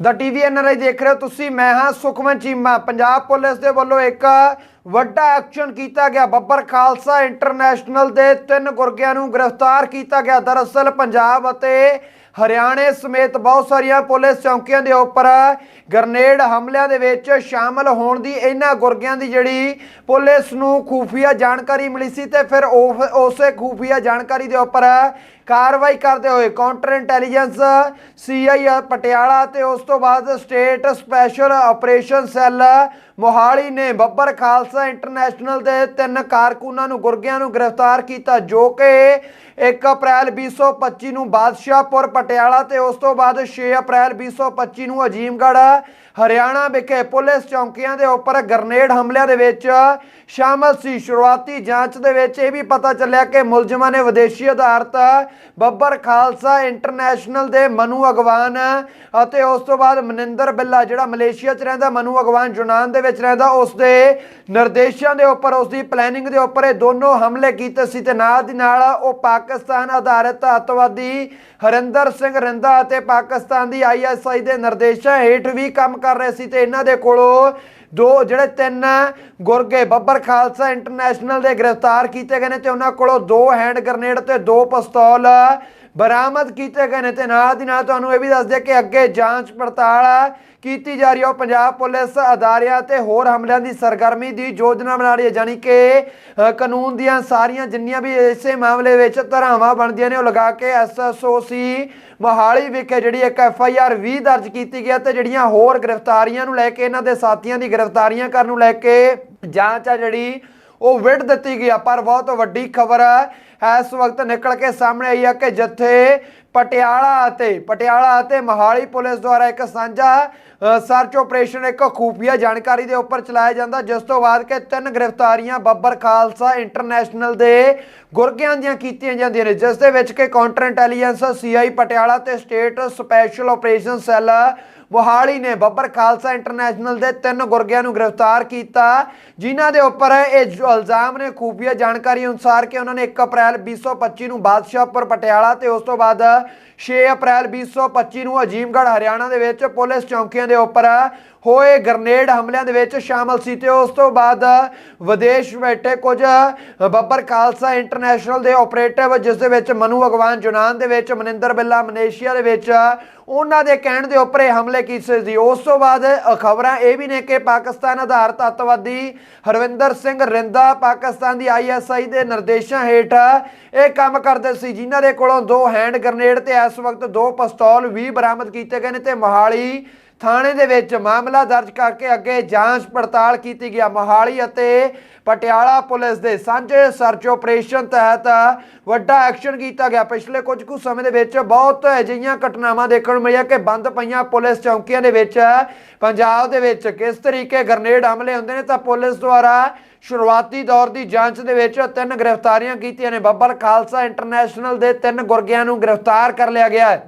ਦਾ TV NRI ਦੇਖ ਰਹੇ ਹੋ ਤੁਸੀਂ, ਮੈਂ ਹਾਂ ਸੁਖਮਨ ਚੀਮਾ। ਪੰਜਾਬ ਪੁਲਿਸ ਦੇ ਵੱਲੋਂ ਇੱਕ ਵੱਡਾ ਐਕਸ਼ਨ ਕੀਤਾ ਗਿਆ। ਬੱਬਰ ਖਾਲਸਾ ਇੰਟਰਨੈਸ਼ਨਲ ਦੇ ਤਿੰਨ ਗੁਰਗਿਆਂ ਨੂੰ ਗ੍ਰਿਫਤਾਰ ਕੀਤਾ ਗਿਆ। ਦਰਅਸਲ ਪੰਜਾਬ ਅਤੇ ਹਰਿਆਣੇ ਸਮੇਤ ਬਹੁਤ ਸਾਰੀਆਂ ਪੁਲਿਸ ਚੌਕੀਆਂ ਦੇ ਉੱਪਰ ਗਰਨੇਡ ਹਮਲਿਆਂ ਦੇ ਵਿੱਚ ਸ਼ਾਮਲ ਹੋਣ ਦੀ ਇਹਨਾਂ ਗੁਰਗਿਆਂ ਦੀ ਜਿਹੜੀ ਪੁਲਿਸ ਨੂੰ ਖੂਫੀਆ ਜਾਣਕਾਰੀ ਮਿਲੀ ਸੀ ਤੇ ਫਿਰ ਉਹ- ਉਸੇ ਖੂਫੀਆ ਜਾਣਕਾਰੀ ਦੇ ਉੱਪਰ ਕਾਰਵਾਈ ਕਰਦੇ ਹੋਏ ਕਾਊਂਟਰ ਇੰਟੈਲੀਜੈਂਸ ਸੀਆਈ ਪਟਿਆਲਾ ਤੇ ਉਸ ਤੋਂ ਬਾਅਦ state special operation cell Mohali ਨੇ ਬੱਬਰ ਖਾਲਸਾ ਇੰਟਰਨੈਸ਼ਨਲ ਦੇ ਤਿੰਨ ਕਾਰਕੁਨਾਂ ਨੂੰ ਗੁਰਗਿਆਂ ਨੂੰ ਗ੍ਰਿਫਤਾਰ ਕੀਤਾ, ਜੋ ਕਿ 1 ਅਪ੍ਰੈਲ 2025 ਨੂੰ ਬਾਦਸ਼ਾਹਪੁਰ, ਪਟਿਆਲਾ ਤੇ ਉਸ ਤੋਂ ਬਾਅਦ 6 ਅਪ੍ਰੈਲ 2025 ਨੂੰ ਅਜੀਮਗੜ੍ਹ, ਹਰਿਆਣਾ ਵਿਖੇ ਪੁਲਿਸ ਚੌਂਕੀਆਂ ਦੇ ਉੱਪਰ ਗ੍ਰਨੇਡ ਹਮਲਿਆਂ ਦੇ ਵਿੱਚ ਸ਼ਾਮਲ ਸੀ। ਸ਼ੁਰੂਆਤੀ ਜਾਂਚ ਦੇ ਵਿੱਚ ਇਹ ਵੀ ਪਤਾ ਚੱਲਿਆ ਕਿ ਮੁਲਜ਼ਮਾਂ ਨੇ ਵਿਦੇਸ਼ੀ ਆਧਾਰਿਤ ਬੱਬਰ ਖਾਲਸਾ ਇੰਟਰਨੈਸ਼ਨਲ ਦੇ ਮਨੂ ਅਗਵਾਨ ਅਤੇ ਉਸ ਤੋਂ ਬਾਅਦ ਮਨਿੰਦਰ ਬਿੱਲਾ, ਜਿਹੜਾ ਮਲੇਸ਼ੀਆ 'ਚ ਰਹਿੰਦਾ, ਮਨੂ ਅਗਵਾਨ ਯੂਨਾਨ ਦੇ ਵਿੱਚ ਰਹਿੰਦਾ, ਉਸ ਦੇ ਨਿਰਦੇਸ਼ਾਂ ਦੇ ਉੱਪਰ, ਉਸ ਦੀ ਪਲੈਨਿੰਗ ਦੇ ਉੱਪਰ ਇਹ ਦੋਨੋਂ ਹਮਲੇ ਕੀਤੇ ਸੀ ਤੇ ਨਾਲ ਦੀ ਨਾਲ ਉਹ ਪਾਕਿਸਤਾਨ ਆਧਾਰਿਤ ਅੱਤਵਾਦੀ ਹਰਿੰਦਰ ਸਿੰਘ ਰਿੰਦਾ ਅਤੇ ਪਾਕਿਸਤਾਨ ਦੀ ਆਈਐਸਆਈ ਦੇ ਨਿਰਦੇਸ਼ਾਂ ਹੇਠ ਵੀ ਕੰਮ ਕਰ ਰਹੇ ਸੀ ਤੇ ਇਹਨਾਂ ਦੇ ਕੋਲੋਂ ਦੋ ਜਿਹੜੇ ਤਿੰਨ ਗੁਰਗੇ ਬੱਬਰ ਖਾਲਸਾ ਇੰਟਰਨੈਸ਼ਨਲ ਦੇ ਗ੍ਰਿਫਤਾਰ ਕੀਤੇ ਗਏ ਨੇ ਤੇ ਉਹਨਾਂ ਕੋਲੋਂ ਦੋ ਹੈਂਡ ਗ੍ਰਨੇਡ ਤੇ ਦੋ ਪਿਸਤੌਲ ਬਰਾਮਦ ਕੀਤੇ ਗਏ ਨੇ ਤੇ ਨਾਲ ਦੀ ਨਾਲ ਤੁਹਾਨੂੰ ਇਹ ਵੀ ਦੱਸ ਦਿਆ ਕਿ ਅੱਗੇ ਜਾਂਚ ਪੜਤਾਲ ਕੀਤੀ ਜਾ ਰਹੀ ਹੈ। ਉਹ ਪੰਜਾਬ ਪੁਲਿਸ ਅਦਾਰਿਆਂ ਤੇ ਹੋਰ ਹਮਲਿਆਂ ਦੀ ਸਰਗਰਮੀ ਦੀ ਯੋਜਨਾ ਬਣਾ ਰਹੀ ਹੈ। ਜਾਨੀ ਕਿ ਕਾਨੂੰਨ ਦੀਆਂ ਸਾਰੀਆਂ ਜਿੰਨੀਆਂ ਵੀ ਇਸੇ ਮਾਮਲੇ ਵਿੱਚ ਧਾਰਾਵਾਂ ਬਣਦੀਆਂ ਨੇ, ਉਹ ਲਗਾ ਕੇ ਐਸਐਸਓਸੀ ਮੋਹਾਲੀ ਵਿਖੇ ਜਿਹੜੀ ਇੱਕ ਐਫ ਆਈ ਆਰ 20 ਦਰਜ ਕੀਤੀ ਗਿਆ ਤੇ ਜਿਹੜੀਆਂ ਹੋਰ ਗ੍ਰਿਫਤਾਰੀਆਂ ਨੂੰ ਲੈ ਕੇ, ਇਹਨਾਂ ਦੇ ਸਾਥੀਆਂ ਦੀ ਗ੍ਰਿਫਤਾਰੀਆਂ ਕਰਨ ਨੂੰ ਲੈ ਕੇ ਜਾਂਚ ਆ ਜਿਹੜੀ ਉਹ ਵਿੱਢ ਦਿੱਤੀ ਗਈ ਆ, ਪਰ ਬਹੁਤ ਵੱਡੀ ਖਬਰ ਇਸ ਵਕਤ ਨਿਕਲ ਕੇ ਸਾਹਮਣੇ ਆਈ ਹੈ ਕਿ ਜਿੱਥੇ ਪਟਿਆਲਾ ਅਤੇ ਪਟਿਆਲਾ ਅਤੇ ਮੋਹਾਲੀ ਪੁਲਿਸ ਦੁਆਰਾ ਇੱਕ ਸਾਂਝਾ ਸਰਚ ਆਪਰੇਸ਼ਨ ਇੱਕ ਖੂਫੀਆ ਜਾਣਕਾਰੀ ਦੇ ਉੱਪਰ ਚਲਾਇਆ ਜਾਂਦਾ, ਜਿਸ ਤੋਂ ਬਾਅਦ ਕਿ ਤਿੰਨ ਗ੍ਰਿਫਤਾਰੀਆਂ ਬੱਬਰ ਖਾਲਸਾ ਇੰਟਰਨੈਸ਼ਨਲ ਦੇ ਗੁਰਗਿਆਂ ਦੀਆਂ ਕੀਤੀਆਂ ਜਾਂਦੀਆਂ ਨੇ, ਜਿਸ ਦੇ ਵਿੱਚ ਕਿ ਕਾਊਂਟਰ ਇੰਟੈਲੀਜੈਂਸ ਸੀਆਈ ਪਟਿਆਲਾ ਤੇ state special operation cell Mohali ਨੇ ਬੱਬਰ ਖਾਲਸਾ ਇੰਟਰਨੈਸ਼ਨਲ ਦੇ ਤਿੰਨ ਗੁਰਗਿਆਂ ਨੂੰ ਗ੍ਰਿਫਤਾਰ ਕੀਤਾ। ਜਿਨ੍ਹਾਂ ਦੇ ਉੱਪਰ ਇਹ ਇਲਜ਼ਾਮ ਨੇ ਖੂਫੀਆ ਜਾਣਕਾਰੀ ਅਨੁਸਾਰ ਕਿ ਉਹਨਾਂ ਨੇ 1 ਅਪ੍ਰੈਲ 2025 ਨੂੰ ਬਾਦਸ਼ਾਹਪੁਰ, ਪਟਿਆਲਾ ਤੇ ਉਸ ਤੋਂ ਬਾਅਦ 6 ਅਪ੍ਰੈਲ 2025 ਨੂੰ ਅਜੀਮਗੜ੍ਹ, ਹਰਿਆਣਾ ਦੇ ਵਿੱਚ ਪੁਲਿਸ ਚੌਂਕੀਆਂ ਦੇ ਉੱਪਰ ਹੋਏ ਗ੍ਰਨੇਡ ਹਮਲਿਆਂ ਦੇ ਵਿੱਚ ਸ਼ਾਮਲ ਸੀ ਤੇ ਉਸ ਤੋਂ ਬਾਅਦ ਵਿਦੇਸ਼ ਬੈਠੇ ਕੁਝ ਬੱਬਰ ਖਾਲਸਾ ਇੰਟਰਨੈਸ਼ਨਲ ਦੇ ਆਪਰੇਟਿਵ ਜਿਸ ਦੇ ਵਿੱਚ ਮਨੂ ਅਗਵਾਨ ਯੂਨਾਨ ਦੇ ਵਿੱਚ, ਮਨਿੰਦਰ ਬਿੱਲਾ ਮਲੇਸ਼ੀਆ ਦੇ ਵਿੱਚ, ਉਹਨਾਂ ਦੇ ਕਹਿਣ ਦੇ ਉੱਪਰ ਇਹ ਹਮਲੇ ਕੀਤੇ ਸੀ ਉਸ ਤੋਂ ਬਾਅਦ ਖਬਰਾਂ ਇਹ ਵੀ ਨੇ ਕਿ ਪਾਕਿਸਤਾਨ ਆਧਾਰਿਤ ਅੱਤਵਾਦੀ ਹਰਵਿੰਦਰ ਸਿੰਘ ਰਿੰਦਾ ਪਾਕਿਸਤਾਨ ਦੀ ਆਈਐਸਆਈ ਦੇ ਨਿਰਦੇਸ਼ਾਂ ਹੇਠ ਇਹ ਕੰਮ ਕਰਦੇ ਸੀ, ਜਿਨ੍ਹਾਂ ਦੇ ਕੋਲੋਂ ਦੋ ਹੈਂਡ ਗ੍ਰਨੇਡ ਤੇ ਇਸ ਵਕਤ ਦੋ ਪਿਸਤੌਲ ਵੀ ਬਰਾਮਦ ਕੀਤੇ ਗਏ ਨੇ ਤੇ ਮੋਹਾਲੀ ਥਾਣੇ ਦੇ ਵਿੱਚ ਮਾਮਲਾ ਦਰਜ ਕਰਕੇ ਅੱਗੇ ਜਾਂਚ ਪੜਤਾਲ ਕੀਤੀ ਗਿਆ। ਮੋਹਾਲੀ ਅਤੇ ਪਟਿਆਲਾ ਪੁਲਿਸ ਦੇ ਸਾਂਝੇ ਸਰਚ ਆਪਰੇਸ਼ਨ ਤਹਿਤ ਵੱਡਾ ਐਕਸ਼ਨ ਕੀਤਾ ਗਿਆ। ਪਿਛਲੇ ਕੁਝ ਕੁ ਸਮੇਂ ਦੇ ਵਿੱਚ ਬਹੁਤ ਅਜਿਹੀਆਂ ਘਟਨਾਵਾਂ ਦੇਖਣ ਨੂੰ ਮਿਲੀਆਂ ਕਿ ਬੰਦ ਪਈਆਂ ਪੁਲਿਸ ਚੌਕੀਆਂ ਦੇ ਵਿੱਚ। ਪੰਜਾਬ ਦੇ ਵਿੱਚ ਕਿਸ ਤਰੀਕੇ ਗ੍ਰਨੇਡ ਹਮਲੇ ਹੁੰਦੇ ਨੇ ਤਾਂ ਪੁਲਿਸ ਦੁਆਰਾ ਸ਼ੁਰੂਆਤੀ ਦੌਰ ਦੀ ਜਾਂਚ ਦੇ ਵਿੱਚ ਤਿੰਨ ਗ੍ਰਿਫਤਾਰੀਆਂ ਕੀਤੀਆਂ ਨੇ। ਬੱਬਰ ਖਾਲਸਾ ਇੰਟਰਨੈਸ਼ਨਲ ਦੇ ਤਿੰਨ ਗੁਰਗਿਆਂ ਨੂੰ ਗ੍ਰਿਫਤਾਰ ਕਰ ਲਿਆ ਗਿਆ ਹੈ।